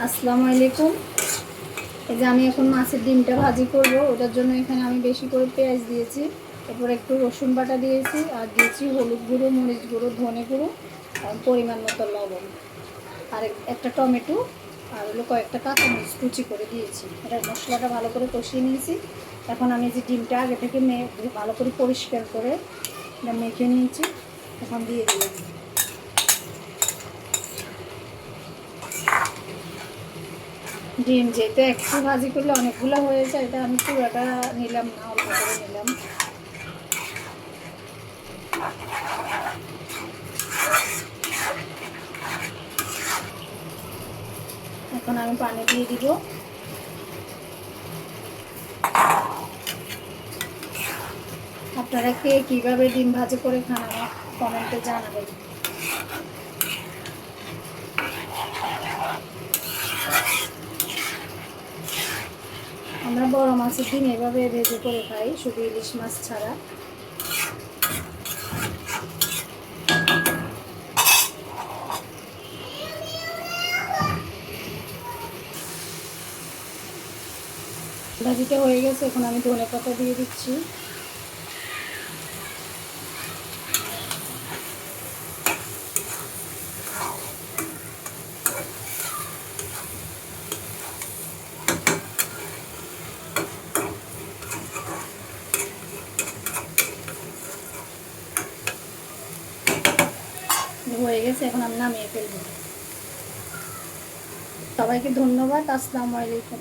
আসসালামু আলাইকুম। এই যে আমি এখন মাছের ডিমটা ভাজি করব, ওটার জন্য এখানে আমি বেশি করে পেঁয়াজ দিয়েছি, এরপর একটু রসুন বাটা দিয়েছি, আর দিয়েছি হলুদ গুঁড়ো, মরিচ গুঁড়ো, ধনে গুঁড়ো পরিমাণ মতো লবণ। আর এক- একটা টমেটো, আর হলো কয়েকটা কাঁচামরিচ কুচি করে দিয়েছি। এটা মশলাটা ভালো করে কষিয়ে নিয়েছি। এখন আমি যে ডিমটা আগে থেকে ভালো করে পরিষ্কার করে মেখে নিয়েছি, এখন দিয়ে দিলাম ডিম যেহেতু একটু ভাজি করলে অনেকগুলো হয়ে যায়, এটা আমি পুরোটা নিলাম না, অল্প করে নিলাম। এখন আমি পানি দিয়ে দিব। আপনারা কে কীভাবে ডিম ভাজি করে খান, আমার কমেন্টে জানাবেন। আমরা বড় মাছের দিন এভাবে ভেজে করে খাই, শুধু ইলিশ মাছ ছাড়া। ভাজিটা হয়ে গেছে, এখন আমি ধনে পাতা দিয়ে দিচ্ছি। হয়ে গেছে এখন আমি নামিয়ে ফেলব। সবাইকে ধন্যবাদ আসসালামু আলাইকুম।